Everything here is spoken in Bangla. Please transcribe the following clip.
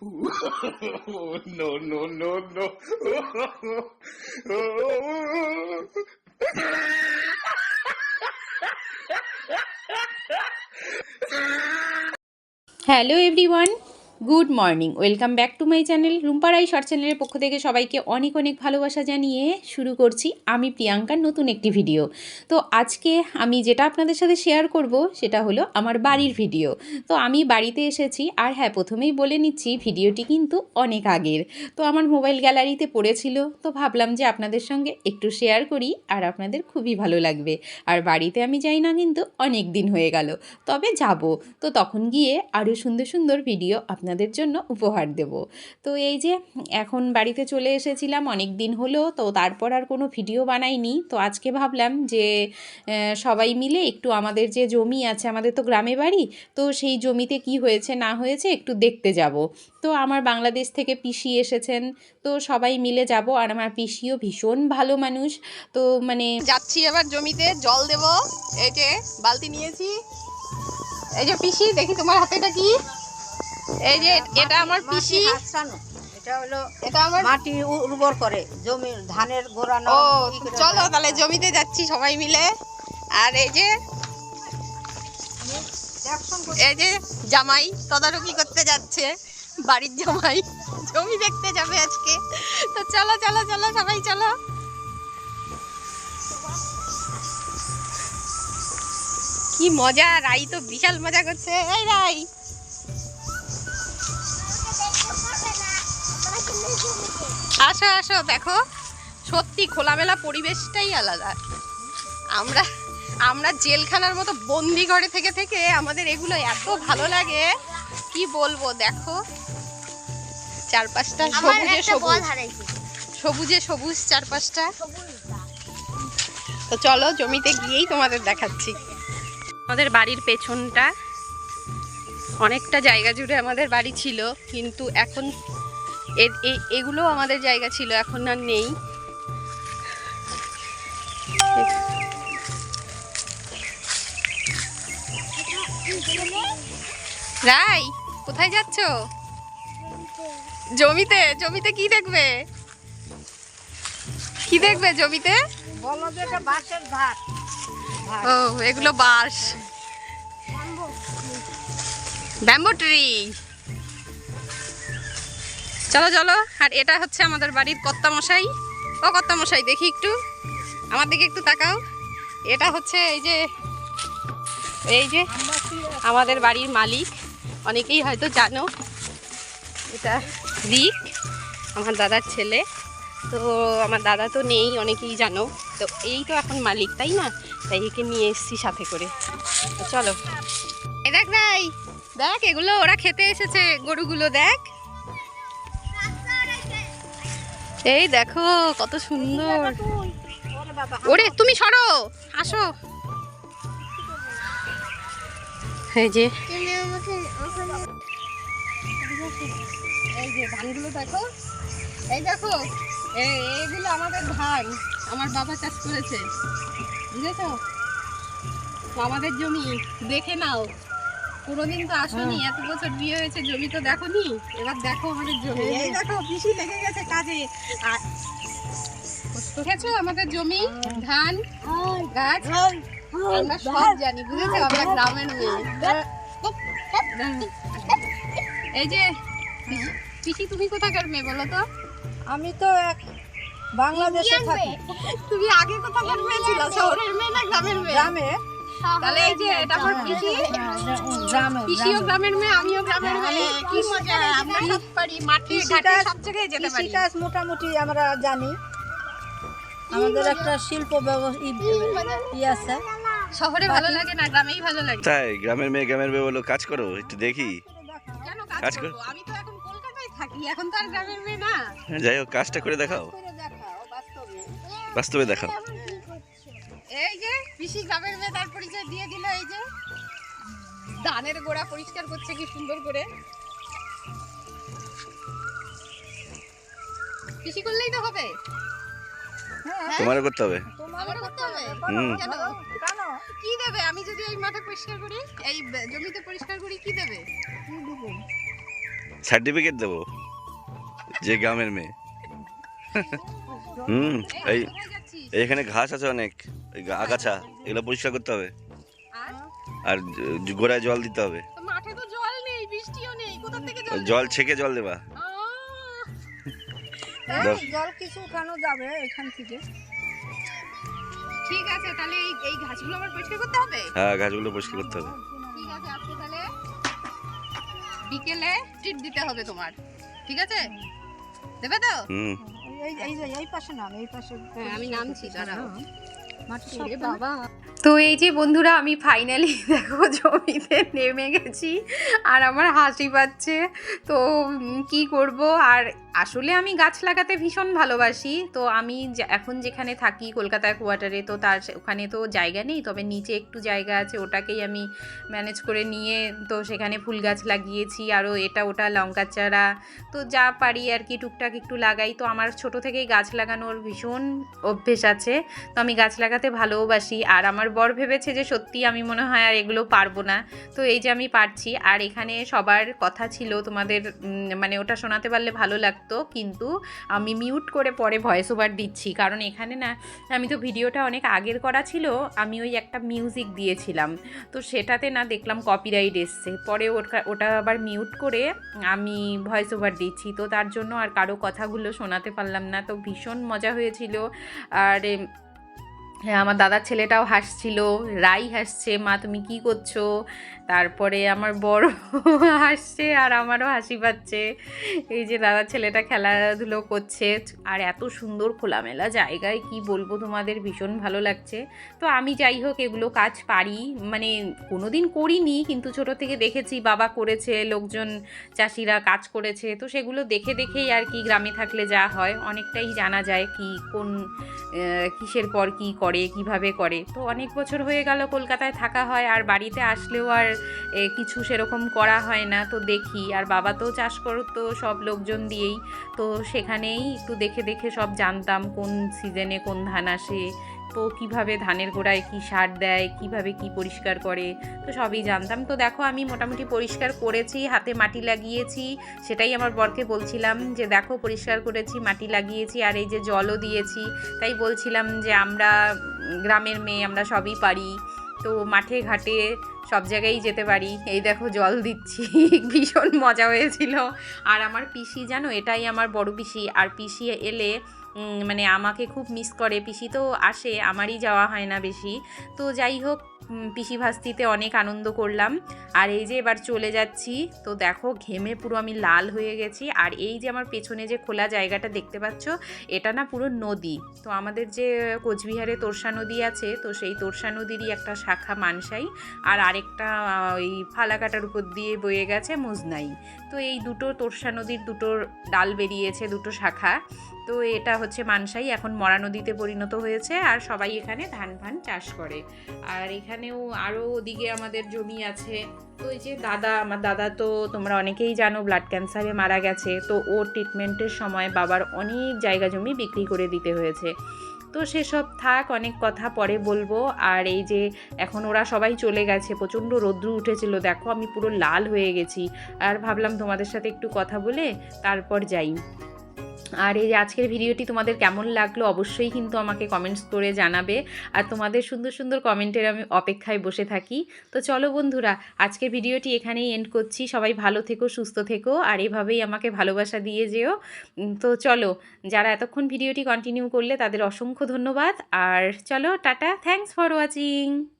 no, no, no, no. Hello everyone. Good morning welcome back to my channel Rumparai short চ্যানেলের পক্ষ থেকে সবাইকে অনেক অনেক ভালোবাসা জানিয়ে শুরু করছি আমি প্রিয়াঙ্কার নতুন একটি ভিডিও তো আজকে আমি যেটা আপনাদের সাথে শেয়ার করব, সেটা হলো আমার বাড়ির ভিডিও তো আমি বাড়িতে এসেছি আর হ্যাঁ প্রথমেই বলে নিচ্ছি ভিডিওটি কিন্তু অনেক আগের। তো আমার মোবাইল গ্যালারিতে পড়েছিল, তো ভাবলাম যে আপনাদের সঙ্গে একটু শেয়ার করি আর আপনাদের খুবই ভালো লাগবে। আর বাড়িতে আমি যাই না কিন্তু অনেক দিন হয়ে গেল, তবে যাব। তো তখন গিয়ে আরও সুন্দর সুন্দর ভিডিও আপনাদের জন্য উপহার দেব। তো এই যে এখন বাড়িতে চলে এসেছিলাম, অনেক দিন হলো, তো তারপর আর কোনো ভিডিও বানাইনি। তো আজকে ভাবলাম যে সবাই মিলে একটু আমাদের যে জমি আছে, আমাদের তো গ্রামে বাড়ি, তো সেই জমিতে কি হয়েছে, না হয়েছে একটু দেখতে যাব। তো আমার বাংলাদেশ থেকে পিসি এসেছেন, তো সবাই মিলে যাব আর আমার পিসিও ভীষণ ভালো মানুষ। তো মানে যাচ্ছি এবার জমিতে, জল দেব, এই যে বালতি নিয়েছি। এই যে পিসি, দেখি তোমার হাতেটা কি? এই যে এটা আমার পিসি। মাটি এটা হলো এটা আমার মাটি উর্বর করে। জমি ধানের ও চলো তাহলে জমিতে যাচ্ছি সবাই মিলে। আর এই যে এই যে জামাই তদারকি করতে যাচ্ছে। বাড়ির জামাই জমি দেখতে যাবে আজকে। তো চলো চলো চলো সবাই চলো। কি মজা রাই তো বিশাল মজা করছে। এই রাই। আসো আসো দেখো। সত্যি খোলামেলা পরিবেশটাই আলাদা। আমরা আমরা জেলখানার মতো বন্দি ঘরে থেকে থেকে আমাদের এগুলো এত ভালো লাগে। কি বলব দেখো। চারপাশটা সবুজে সবুজ। সবুজে সবুজ চারপাশটা। তো চলো জমিতে গিয়েই তোমাদের দেখাচ্ছি। আমাদের বাড়ির পেছনটা অনেকটা জায়গা জুড়ে আমাদের বাড়ি ছিল কিন্তু এখন এগুলো আমাদের জায়গা ছিল এখন আর নেই। রাই কোথায় যাচ্ছ? জমিতে জমিতে কি দেখবে? কি দেখবে জমিতে। ও এগুলো বাঁশ। Bamboo tree. চলো চলো। আর এটা হচ্ছে আমাদের বাড়ির কর্তা মশাই ও কর্তা মশাই দেখি একটু। আমার দিকে একটু তাকাও। এটা হচ্ছে এই যে এই যে আমাদের বাড়ির মালিক। অনেকেই হয়তো জানো, এটা রিক, আমার দাদার ছেলে। তো আমার দাদা তো নেই, অনেকেই জানো। তো এই তো এখন মালিক, তাই না? তাই একে নিয়ে এসছি সাথে করে। চলো। এই দেখ ভাই, দেখ এগুলো, ওরা খেতে এসেছে। গরুগুলো দেখ। এই দেখো, কত সুন্দর। ওরে, তুমি সরো, আসো। এই যে। এই যে ধানগুলো দেখো, এই দেখো এই এইগুলো আমাদের ধান আমার বাবা চাষ করেছে, বুঝেছ? আমাদের জমি, দেখে নাও। কোনোদিন তো আসোনি এত বছর বিয়ে হয়েছে জমি তো দেখোনি? এবার দেখো আমাদের জমি। এই দেখো পিসি লেগে গেছে কাজে। আর দেখেছ আমাদের জমি? ধান গাছ? আমরা সব জানি বুঝেছ? আমরা গ্রামের মেয়ে। এই যে পিসি তুমি কোথাকার মেয়ে বলো তো? আমি তো এক বাংলাদেশে থাকি। তুমি আগে কোথাকার মেয়ে ছিল? শহরের মেয়ে না গ্রামের মেয়ে? গ্রামে। তাহলে এই যে এটা আমার পিসি? গ্রামে পিসিও গ্রামের মেয়ে আমিও গ্রামের মেয়ে কি মজা আমরা সব পারি মাঠে ঘাটে সব জায়গায় যেতে পারি। মোটামুটি আমরা জানি। আমাদের একটা শিল্প ব্যবস্থা ই আছে। শহরে ভালো লাগে না গ্রামেই ভালো লাগে। তাই গ্রামের মেয়ে গ্রামের মেয়ে বলো কাজ করো একটু দেখি। কেন কাজ কর- আমি তো এখন কলকাতায় থাকি এখন তো আর গ্রামের মেয়ে না। যাই হোক কাজটা করে দেখাও। বাস্তবে। বাস্তবে দেখাও। এই যে পিসি গ্রামের মেয়ে তার পরিচয় দিয়ে দিল এই যে ধানের গোড়া পরিষ্কার করছে কি সুন্দর করে। পিসি করলেই তো হবে। হ্যাঁ। তোমারও করতে হবে? তোমারও করতে হবে? হুম। কেন? কি দেবে? আমি যদি এই মাঠে পরিষ্কার করি এই জমিতে পরিষ্কার করি কি দেবে? সার্টিফিকেট দেবো? যে গ্রামের মেয়ে। হুম এই এখানে ঘাস আছে অনেক। আগাছা এগুলো পরিষ্কার করতে হবে। আর? আর গোড়ায় জল দিতে হবে। মাঠে তো জল নেই বৃষ্টিও নেই কোথা থেকে জল জল ছেঁকে জল দেবা। জল কিছু উঠানো যাবে এখান থেকে। ঠিক আছে তাহলে এই এই ঘাসগুলো আবার পরিষ্কার করতে হবে? হ্যাঁ ঘাসগুলো পরিষ্কার করতে হবে। ঠিক আছে আজকে তাহলে বিকেলে ট্রিট দিতে হবে তোমার। ঠিক আছে? দেবে তো? হুম। এই এই এই পাশে নাম এই পাশে হ্যাঁ, আমি নামছি, দাঁড়াও। মাটি সব ওরে বাবা বাবা তো এই যে বন্ধুরা, আমি ফাইনালি দেখো জমিতে নেমে গেছি আর আমার হাসি পাচ্ছে। তো কি করব? আর আসলে আমি গাছ লাগাতে ভীষণ ভালোবাসি। তো আমি এখন যেখানে থাকি কলকাতার কোয়ার্টারে তো তার ওখানে তো জায়গা নেই, তবে নিচে একটু জায়গা আছে, ওটাকেই আমি ম্যানেজ করে নিয়ে, তো সেখানে ফুল গাছ লাগিয়েছি আরও এটা, ওটা লঙ্কা চারা, তো যা পারি আর কি টুকটাক একটু লাগাই। তো আমার ছোট থেকেই গাছ লাগানোর ভীষণ অভ্যেস আছে, তো আমি গাছ লাগাতে ভালোবাসি আর আমার বর ভেবেছে যে সত্যি আমি মনে হয় আর এগুলো পারব না। তো এই যে আমি পারছি, আর এখানে সবার কথা ছিল তোমাদের মানে ওটা শোনাতে পারলে ভালো লাগতো, কিন্তু আমি মিউট করে পরে ভয়েস ওভার দিচ্ছি। কারণ এখানে না, আমি তো ভিডিওটা অনেক আগের করা ছিল, আমি ওই একটা মিউজিক দিয়েছিলাম। তো সেটাতে না দেখলাম কপিরাইট এসছে। পরে ওটা আবার মিউট করে আমি ভয়েস ওভার দিচ্ছি। তো তার জন্য আর কারও কথাগুলো শোনাতে পারলাম না। তো ভীষণ মজা হয়েছিল। আর হ্যাঁ আমার দাদার ছেলেটাও হাসছিল, রাই হাসছে, মা, তুমি কি করছ? তারপরে আমার বড় হাসছে আর আমারও হাসি পাচ্ছে। এই যে দাদার ছেলেটা খেলাধুলো করছে আর এত সুন্দর খোলামেলা জায়গায়, কি বলব তোমাদের, ভীষণ ভালো লাগছে। তো আমি যাই হোক, এগুলো কাজ পারি। মানে কোনো দিন করিনি, কিন্তু ছোট থেকে দেখেছি, বাবা করেছে, লোকজন, চাষিরা কাজ করেছে। তো সেগুলো দেখে দেখেই আর কি গ্রামে থাকলে যা হয়, অনেকটাই জানা যায় কি কোন কিসের পর কী কীভাবে করে। তো অনেক বছর হয়ে গেল কলকাতায় থাকা হয়, আর বাড়িতে আসলেও আর কিছু সেরকম করা হয় না। তো দেখি, আর বাবা তো চাষ করতো সব লোকজন দিয়েই। তো সেখানেই একটু দেখে দেখে সব জানতাম, কোন সিজনে কোন ধান আসে তো কীভাবে ধানের গোড়ায় কি সার দেয়, কীভাবে কি পরিষ্কার করে, তো সবই জানতাম। তো দেখো আমি মোটামুটি পরিষ্কার করেছি, হাতে মাটি লাগিয়েছি, সেটাই আমার বরকে বলছিলাম যে দেখো পরিষ্কার করেছি, মাটি লাগিয়েছি, আর এই যে জলও দিয়েছি। তাই বলছিলাম যে আমরা গ্রামের মেয়ে, আমরা সবই পারি। তো মাঠে ঘাটে সব জায়গায় যেতে পারি। এই দেখো জল দিচ্ছি, ভীষণ মজা হয়েছিল। আর আমার পিসি জানো, এটাই আমার বড় পিসি। আর পিসি এলে মানে আমাকে খুব মিস করে। পিসি তো আসে, আমারই যাওয়া হয় না বেশি। তো যাই হোক পিসি ভাস্তিতে অনেক আনন্দ করলাম। আর এই যে এবার চলে যাচ্ছি, তো দেখো ঘেমে পুরো আমি লাল হয়ে গেছি। আর এই যে আমার পেছনে যে খোলা জায়গাটা দেখতে পাচ্ছ, এটা না পুরো নদী। তো আমাদের যে কোচবিহারে তোরসা নদী আছে, তো সেই তোরসা নদীরই একটা শাখা মানসাই। আর আরেকটা ওই ফালাকাটার উপর দিয়ে বয়ে গেছে মোজনাই। তো এই দুটো তোরসা নদীর দুটো ডাল বেরিয়েছে, দুটো শাখা। তো এটা হচ্ছে মানসাই, এখন মরা নদীতে পরিণত হয়েছে আর সবাই এখানে ধান ফান চাষ করে। আর এখানেও আরও ওদিকে আমাদের জমি আছে। তো এই যে দাদা, আমার দাদা তো তোমরা অনেকেই জানো ব্লাড ক্যান্সারে মারা গেছে। তো ওর ট্রিটমেন্টের সময় বাবার অনেক জায়গা জমি বিক্রি করে দিতে হয়েছে। তো সেসব থাক, অনেক কথা পরে বলব। আর এই যে এখন ওরা সবাই চলে গেছে, প্রচণ্ড রৌদ্র উঠেছিল। দেখো আমি পুরো লাল হয়ে গেছি। আর ভাবলাম তোমাদের সাথে একটু কথা বলে তারপর যাই। আর এই আজকের ভিডিওটি তোমাদের কেমন লাগল অবশ্যই কিন্তু আমাকে কমেন্টস করে জানাবে। আর তোমাদের সুন্দর সুন্দর কমেন্টের আমি অপেক্ষায় বসে থাকি। তো চলো বন্ধুরা, আজকের ভিডিওটি এখানেই এন্ড করছি। সবাই ভালো থেকো, সুস্থ থেকো, আর এভাবেই আমাকে ভালোবাসা দিয়ে যেও। তো চলো, যারা এতক্ষণ ভিডিওটি কন্টিনিউ করলে তাদের অসংখ্য ধন্যবাদ। আর চলো, টাটা থ্যাঙ্কস ফর ওয়াচিং